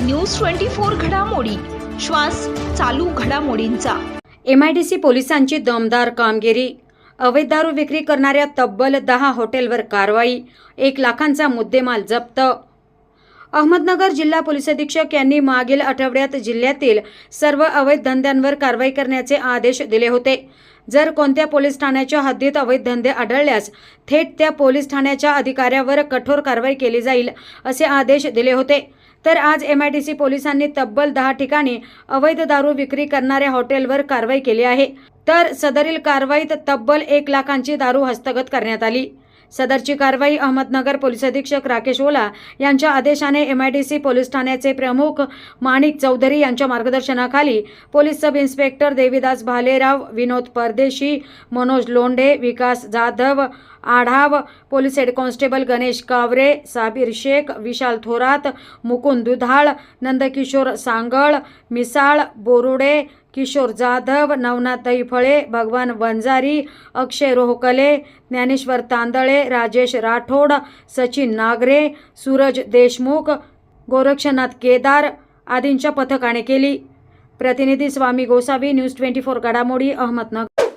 News twenty four घडामोडी. श्वास चालू घडामोडींचा. एम आय डी सी पोलिसांची दमदार कामगिरी. अवैध दारू विक्री करणाऱ्या तब्बल दहा हॉटेलवर कारवाई. एक लाखांचा मुद्देमाल जप्त. अहमदनगर जिल्हा पोलीस अधीक्षक यांनी मागील आठवड्यात जिल्ह्यातील सर्व अवैध धंद्यांवर कारवाई करण्याचे आदेश दिले होते. जर कोणत्या पोलीस ठाण्याच्या हद्दीत अवैध धंदे आढळल्यास थेट त्या पोलीस ठाण्याच्या अधिकाऱ्यावर कठोर कारवाई केली जाईल असे आदेश दिले होते. तर आज एम आय डी सी पोलिसांनी तब्बल दहा ठिकाणी अवैध दारू विक्री करणाऱ्या हॉटेलवर कारवाई केली आहे. तर सदरील कारवाईत तब्बल एक लाखांची दारू हस्तगत करण्यात आली. सदरची कारवाई अहमदनगर पोलीस अधीक्षक राकेश ओला यांच्या आदेशाने M I D C police ठाण्याचे प्रमुख माणिक चौधरी यांच्या मार्गदर्शनाखाली police sub inspector Devidas Bhalerao Vinod Pardeshi Manoj Londhe Vikas Jadhav Adhav police head constable Ganesh Kaware Sabir Shaikh Vishal Thorat Mukund Dudhal Nandkishor Sangale Misal Borude Kishore Jadhav Navnath फळे भगवान वंजारी अक्षय रोहकले ज्ञानेश्वर तांदळे राजेश राठोड सचिन नागरे सूरज देशमुख गोरक्षनाथ केदार आदींच्या पथकाने केली. प्रतिनिधी Swami Gosavi News twenty four घडामोडी अहमदनगर.